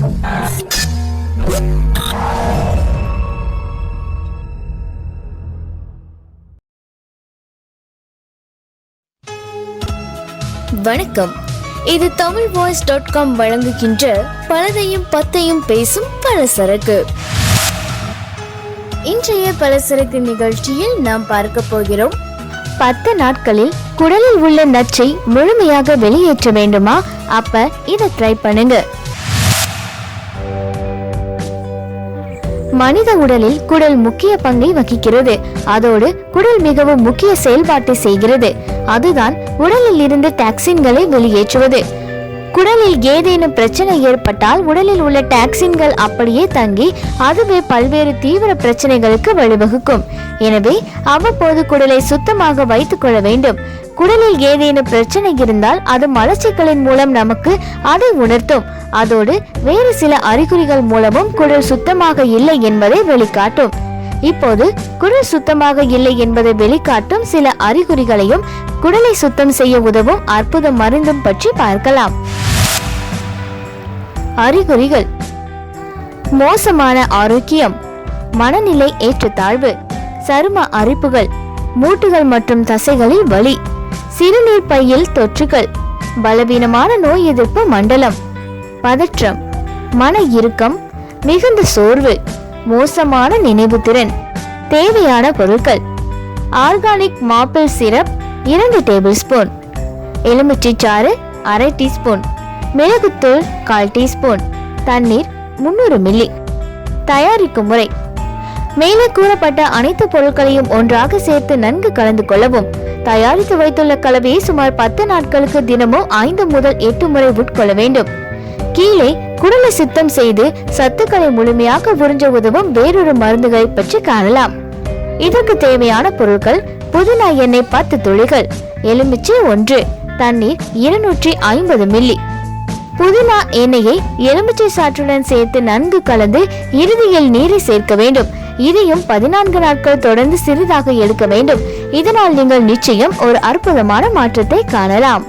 வணக்கம். இது Tamil voice dot com வழங்குகின்ற பலதையும் பத்தையும் பேசும் பலசரக்கு. இன்றைய பலசரக்கு நிகழ்ச்சியில் நாம் பார்க்க போகிறோம். பத்து நாட்களில் குடலில் உள்ள நச்சை முழுமையாக வெளியேற்ற வேண்டுமா? அப்ப இதை ட்ரை பண்ணுங்க. மனித உடலில் குடல் முக்கிய பங்கை வகிக்கிறது. அதோடு குடல் மிகவும் முக்கிய செயல்பாட்டை செய்கிறது. அதுதான் உடலில் இருந்து டாக்ஸின்களை வெளியேற்றுவது. குடலில் ஏதேனும் பிரச்சனை ஏற்பட்டால் உடலில் உள்ள டாக்ஸின்கள் அப்படியே தங்கி அதுவே பல்வேறு தீவிர பிரச்சனைகளுக்கு வழிவகுக்கும். எனவே அவ்வப்போது குடலை சுத்தமாக வைத்துக் கொள்ள வேண்டும். குடலில் ஏதேனும் பிரச்சனை இருந்தால் அது மலச்சிக்கலின் மூலம் நமக்கு அதை உணர்த்தும். அதோடு வேறு சில அறிகுறிகள் மூலமும் குடல் சுத்தமாக இல்லை என்பதை வெளிக்காட்டும். இப்போது குடல் சுத்தமாக இல்லை என்பதை வெளிக்காட்டும் சில அறிகுறிகளையும் குடலை சுத்தம் செய்ய உதவும் அற்புத மருந்தும் பற்றி பார்க்கலாம். அறிகுறிகள். மோசமான ஆரோக்கியம் மனநிலை ஏற்றத்தாழ்வு சரும அரிப்புகள் மூட்டுகள் மற்றும் தசைகளில் வலி சிறுநீர் பையில் தொற்றுகள் பலவீனமான நோய் எதிர்ப்பு மண்டலம். பதற்றம் மன இறுக்கம் மிகுந்த சோர்வு மோசமான நினைவுத்திறன் தேவையான பொருட்கள் ஆர்கானிக் மாப்பிள் சிரப் இரண்டு டேபிள் ஸ்பூன் எலுமிச்சை சாறு அரை டீஸ்பூன் மிளகுத்தூள் கால் டீஸ்பூன் தண்ணீர் முந்நூறு மில்லி. தயாரிக்கும் முறை மேலே கூறப்பட்ட அனைத்து பொருட்களையும் ஒன்றாக சேர்த்து நன்கு கலந்து கொள்ளவும் தயாரித்து வைத்துள்ள கலவையை சுமார் பத்து நாட்களுக்கு தினமும் ஐந்து முதல் எட்டு முறை உட்கொள்ள வேண்டும். கீழே குடலை சுத்தம் செய்து சத்துக்களை முழுமையாக உறிஞ்ச உதவும் வேறொரு மருந்துகளை பற்றி காணலாம். இதற்கு தேவையான பொருட்கள் புதினா எண்ணெய் பத்து துளிகள் எலுமிச்சை ஒன்று தண்ணீர் இருநூற்றி ஐம்பது மில்லி. புதினா எண்ணெயை எலுமிச்சை சாற்றுடன் சேர்த்து நன்கு கலந்து இறுதியில் நீரை சேர்க்க வேண்டும். இதையும் பதினான்கு நாட்கள் தொடர்ந்து சிறிதாக எடுக்க வேண்டும். இதனால் நீங்கள் நிச்சயம் ஒரு அற்புதமான மாற்றத்தை காணலாம்.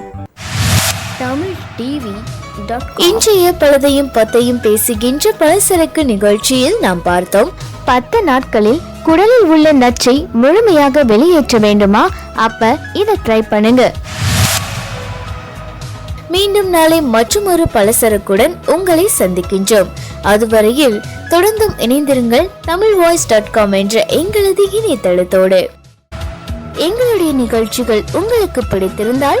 தமிழ் டிவி இன்றைய பழுதையும் பத்தையும் பேசுகின்ற பலசரக்கு நிகழ்ச்சியில் நாம் பார்த்தோம். பத்து நாட்களில் குடலில் உள்ள நச்சை முழுமையாக வெளியேற்ற வேண்டுமா? அப்ப இதை ட்ரை பண்ணுங்க. மீண்டும் நாளை மற்றொரு பலசரக்குடன் உங்களை சந்திக்கின்றோம். அதுவரையில் தொடர்ந்தும் இணைந்திருங்கள் தமிழ் வாய்ஸ் டாட் காம் என்ற எங்களது இணையதளத்தோடு. எங்களுடைய நிகழ்ச்சிகள் உங்களுக்கு பிடித்திருந்தால்